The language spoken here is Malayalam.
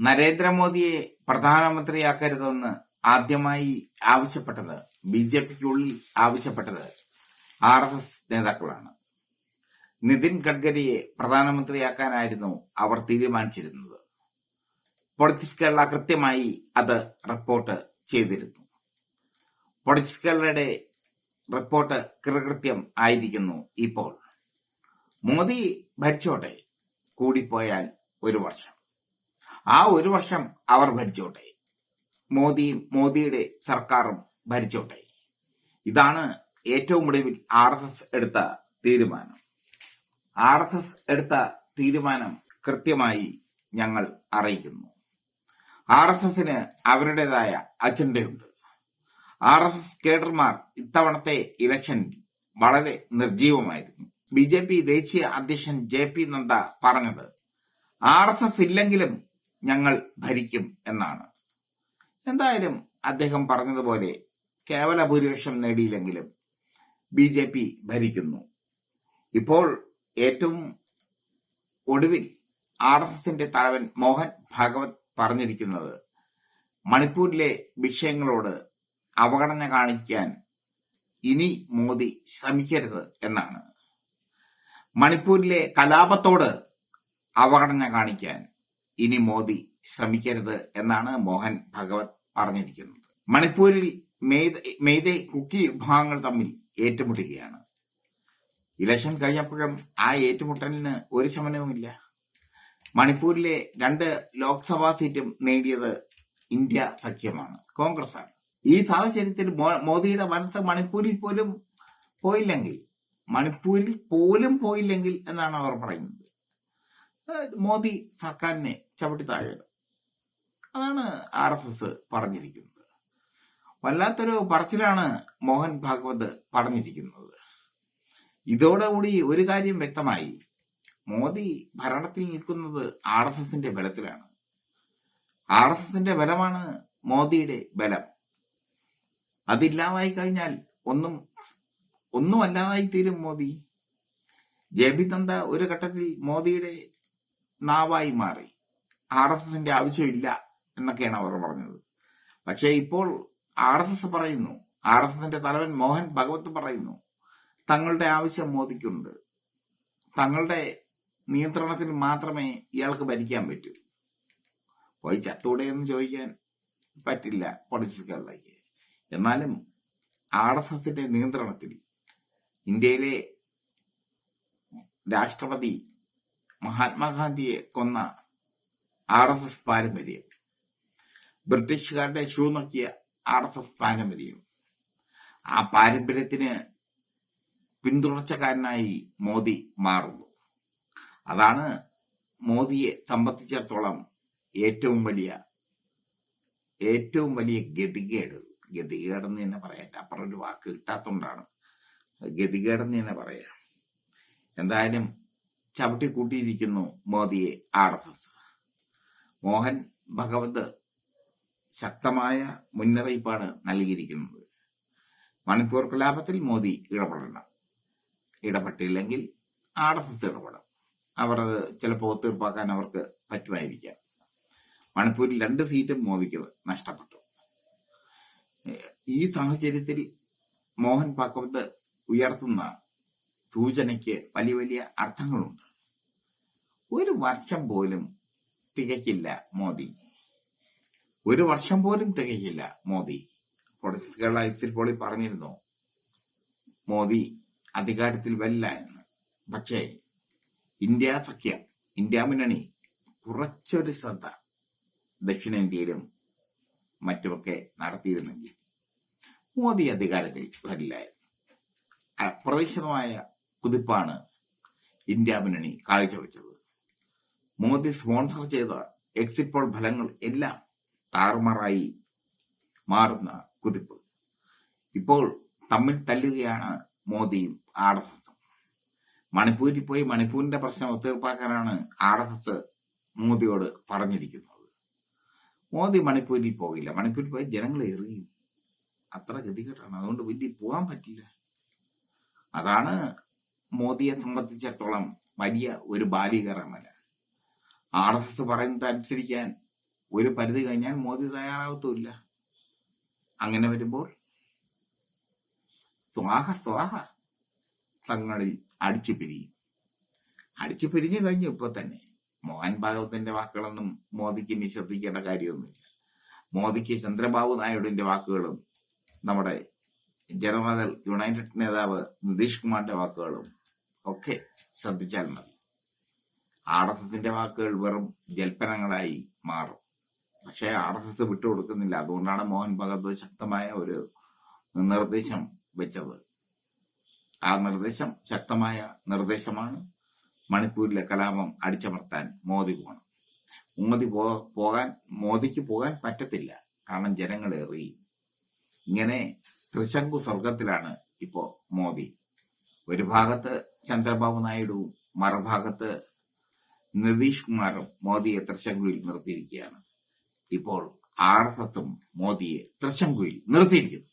നരേന്ദ്രമോദിയെ പ്രധാനമന്ത്രിയാക്കരുതെന്ന് ആദ്യമായി ആവശ്യപ്പെട്ടത് ബി ജെ പിക്കുള്ളിൽ ആവശ്യപ്പെട്ടത് ആർ എസ് എസ് നേതാക്കളാണ്. നിതിൻ ഗഡ്കരിയെ പ്രധാനമന്ത്രിയാക്കാനായിരുന്നു അവർ തീരുമാനിച്ചിരുന്നത്. പൊളിറ്റിക്സ് കേരള കൃത്യമായി അത് റിപ്പോർട്ട് ചെയ്തിരുന്നു. പൊളിറ്റിക്സ് കേരളയുടെ റിപ്പോർട്ട് കൃകൃത്യം ആയിരിക്കുന്നു ഇപ്പോൾ. മോദി ഭരിച്ചോട്ടെ കൂടിപ്പോയാൽ ഒരു വർഷം. ആ ഒരു വർഷം അവർ ഭരിച്ചോട്ടെ. മോദിയും മോദിയുടെ സർക്കാരും ഭരിച്ചോട്ടെ. ഇതാണ് ഏറ്റവും ഒടുവിൽ ആർ എസ് എസ് എടുത്ത തീരുമാനം. ആർ എസ് എസ് എടുത്ത തീരുമാനം കൃത്യമായി ഞങ്ങൾ അറിയിക്കുന്നു. ആർ എസ് എസിന് അവരുടേതായ അജണ്ടയുണ്ട്. ആർ എസ് എസ് കേഡർമാർ ഇത്തവണത്തെ ഇലക്ഷൻ വളരെ നിർജീവമായിരുന്നു ബി ജെ പി ദേശീയ അധ്യക്ഷൻ ജെ പി നദ്ദ പറഞ്ഞത് ആർ എസ് എസ് ഇല്ലെങ്കിലും ഞങ്ങൾ ഭരിക്കും എന്നാണ്. എന്തായാലും അദ്ദേഹം പറഞ്ഞതുപോലെ കേവല ഭൂരിപക്ഷം നേടിയില്ലെങ്കിലും ബി ജെ പി ഭരിക്കുന്നു. ഇപ്പോൾ ഏറ്റവും ഒടുവിൽ ആർ എസ് എസിന്റെ തലവൻ മോഹൻ ഭാഗവത് പറഞ്ഞിരിക്കുന്നത് മണിപ്പൂരിലെ വിഷയങ്ങളോട് അവഗണന കാണിക്കാൻ ഇനി മോദി ശ്രമിക്കരുത് എന്നാണ്. മണിപ്പൂരിലെ കലാപത്തോട് അവഗണന കാണിക്കാൻ ഇനി മോദി ശ്രമിക്കരുത് എന്നാണ് മോഹൻ ഭഗവത് പറഞ്ഞിരിക്കുന്നത്. മണിപ്പൂരിൽ മെയ്ത- കുക്കി വിഭാഗങ്ങൾ തമ്മിൽ ഏറ്റുമുട്ടുകയാണ്. ഇലക്ഷൻ കഴിഞ്ഞപ്പോഴും ആ ഏറ്റുമുട്ടലിന് ഒരു ശമനവുമില്ല. മണിപ്പൂരിലെ രണ്ട് ലോക്സഭാ സീറ്റും നേടിയത് ഇന്ത്യ സഖ്യമാണ് കോൺഗ്രസ് ആണ് ഈ സാഹചര്യത്തിൽ മോദിയുടെ മനസ്സ് മണിപ്പൂരിൽ പോലും പോയില്ലെങ്കിൽ മണിപ്പൂരിൽ പോലും പോയില്ലെങ്കിൽ എന്നാണ് അവർ പറയുന്നത്. മോദി സർക്കാരിനെ ചവിട്ടി താഴെയിടും. അതാണ് ആർ എസ് എസ് പറഞ്ഞിരിക്കുന്നത്. വല്ലാത്തൊരു പറച്ചിലാണ് മോഹൻ ഭാഗവത് പറഞ്ഞിരിക്കുന്നത്. ഇതോടുകൂടി ഒരു കാര്യം വ്യക്തമായി. മോദി ഭരണത്തിൽ നിൽക്കുന്നത് ആർ എസ് എസിന്റെ ബലത്തിലാണ്. ആർ എസ് എസിന്റെ ബലമാണ് മോദിയുടെ ബലം. അതില്ലാതായി കഴിഞ്ഞാൽ ഒന്നും ഒന്നും അല്ലാതായി തീരും മോദി. ജെ പി നന്ദ ഒരു ഘട്ടത്തിൽ മോദിയുടെ നാവായി മാറി. ആർ എസ് എസിന്റെ ആവശ്യമില്ല എന്നൊക്കെയാണ് അവർ പറഞ്ഞത്. പക്ഷേ ഇപ്പോൾ ആർ എസ് എസ് പറയുന്നു. ആർ എസ് എസിന്റെ തലവൻ മോഹൻ ഭഗവത് പറയുന്നു. തങ്ങളുടെ ആവശ്യം മോദിക്കുണ്ട്. തങ്ങളുടെ നിയന്ത്രണത്തിൽ മാത്രമേ ഇയാൾക്ക് ഭരിക്കാൻ പറ്റൂ. പോയി ചത്തൂടെ എന്ന് ചോദിക്കാൻ പറ്റില്ല പൊളിറ്റിക്കലിലേക്ക്. എന്നാലും ആർ എസ് എസിന്റെ നിയന്ത്രണത്തിൽ ഇന്ത്യയിലെ രാഷ്ട്രപതി മഹാത്മാഗാന്ധിയെ കൊന്ന ആർ എസ് എസ് പാരമ്പര്യം. ബ്രിട്ടീഷുകാരുടെ ഷൂ നോക്കിയ ആർ എസ് എസ് പാരമ്പര്യം. ആ പാരമ്പര്യത്തിന് പിന്തുടർച്ചക്കാരനായി മോദി മാറുന്നു. അതാണ് മോദിയെ സംബന്ധിച്ചിടത്തോളം ഏറ്റവും വലിയ ഏറ്റവും വലിയ ഗതികേട്. ഗതികേടെന്ന് തന്നെ പറയാം. അപ്പുറം ഒരു വാക്ക് കിട്ടാത്തതുകൊണ്ടാണ് ഗതികേടെന്ന് തന്നെ പറയാം. എന്തായാലും ചവിട്ടി കൂട്ടിയിരിക്കുന്നു മോദിയെ R S S. Mohan Bhagwat ശക്തമായ മുന്നറിയിപ്പാണ് നൽകിയിരിക്കുന്നത്. മണിപ്പൂർ കലാപത്തിൽ മോദി ഇടപെടണം. ഇടപെട്ടില്ലെങ്കിൽ ആർ എസ് എസ് ഇടപെടും. അവർ അത് ചിലപ്പോൾ തീർപ്പാക്കാൻ അവർക്ക് പറ്റുമായിരിക്കാം. മണിപ്പൂരിൽ രണ്ട് സീറ്റും മോദിക്ക് നഷ്ടപ്പെട്ടു. ഈ സാഹചര്യത്തിൽ മോഹൻ ഭാഗവത് ഉയർത്തുന്ന സൂചനയ്ക്ക് വലിയ വലിയ അർത്ഥങ്ങളുണ്ട്. ഒരു വർഷം പോലും തികയ്ക്കില്ല മോദി. ഒരു വർഷം പോലും തികയ്ക്കില്ല മോദി. പൊളിറ്റിക്കൽ എക്സിറ്റ് പോളി പറഞ്ഞിരുന്നു. മോദി അധികാരത്തിൽ വരില്ല എന്ന്. പക്ഷേ ഇന്ത്യ സഖ്യം ഇന്ത്യ മുന്നണി കുറച്ചൊരു ശ്രദ്ധ ദക്ഷിണേന്ത്യയിലും മറ്റുമൊക്കെ നടത്തിയിരുന്നെങ്കിൽ മോദി അധികാരത്തിൽ വരില്ലായിരുന്നു അപ്രതീക്ഷിതമായ കുതിപ്പാണ് ഇന്ത്യ മുന്നണി കാഴ്ചവെച്ചത്. മോദി സ്പോൺസർ ചെയ്ത എക്സിറ്റ് പോൾ ഫലങ്ങൾ എല്ലാം താറുമാറായി മാറുന്ന കുതിപ്പ്. ഇപ്പോൾ തമ്മിൽ തല്ലുകയാണ് മോദിയും ആർ എസ് എസും. മണിപ്പൂരിൽ പോയി മണിപ്പൂരിന്റെ പ്രശ്നം ഒത്തീർപ്പാക്കാനാണ് ആർ എസ് എസ് മോദിയോട് പറഞ്ഞിരിക്കുന്നത്. മോദി മണിപ്പൂരിൽ പോകില്ല. മണിപ്പൂരിൽ പോയി ജനങ്ങൾ എറിയും. അത്ര ഗതികെട്ടാണ് അതുകൊണ്ട് വലിയ പോകാൻ പറ്റില്ല. അതാണ് മോദിയെ സംബന്ധിച്ചിടത്തോളം വലിയ ഒരു ബാലികറമല ആർ എസ് എസ് പറയുന്നത് അനുസരിക്കാൻ ഒരു പരിധി കഴിഞ്ഞാൽ മോദി തയ്യാറാവത്തുമില്ല. അങ്ങനെ വരുമ്പോൾ സ്വാഹ സ്വാഹ തങ്ങളിൽ അടിച്ചു പിരിയും. അടിച്ചു പിരിഞ്ഞു കഴിഞ്ഞു ഇപ്പൊ തന്നെ. മോഹൻ ഭാഗവത്തിന്റെ വാക്കുകളൊന്നും മോദിക്ക് ഇനി ശ്രദ്ധിക്കേണ്ട കാര്യമൊന്നുമില്ല. മോദിക്ക് ചന്ദ്രബാബു നായിഡുവിന്റെ വാക്കുകളും നമ്മുടെ ജനതാദൾ യുണൈറ്റഡ് നേതാവ് നിതീഷ് കുമാറിന്റെ വാക്കുകളും ഒക്കെ ശ്രദ്ധിച്ചാൽ മതി. ആർ വാക്കുകൾ വെറും ജൽപ്പനങ്ങളായി മാറും. പക്ഷേ ആർ എസ് എസ് വിട്ടുകൊടുക്കുന്നില്ല. അതുകൊണ്ടാണ് മോഹൻ ഭഗത് ശക്തമായ ഒരു നിർദ്ദേശം വെച്ചത്. ആ നിർദ്ദേശം ശക്തമായ നിർദ്ദേശമാണ്. മണിപ്പൂരിലെ കലാപം അടിച്ചമർത്താൻ മോദി പോകണം. മോദി പോകാൻ മോദിക്ക് പോകാൻ പറ്റത്തില്ല. കാരണം ജനങ്ങൾ എറി ഇങ്ങനെ ത്രിശങ്കു സ്വർഗത്തിലാണ് ഇപ്പോ മോദി. ഒരു ഭാഗത്ത് ചന്ദ്രബാബു നായിഡുവും മറുഭാഗത്ത് നിതീഷ് കുമാറും മോദിയെ തൃശങ്കുയിൽ നിർത്തിയിരിക്കുകയാണ്. ഇപ്പോൾ ആർ എസ് എസും മോദിയെ തൃശങ്കുയിൽ നിർത്തിയിരിക്കുന്നു.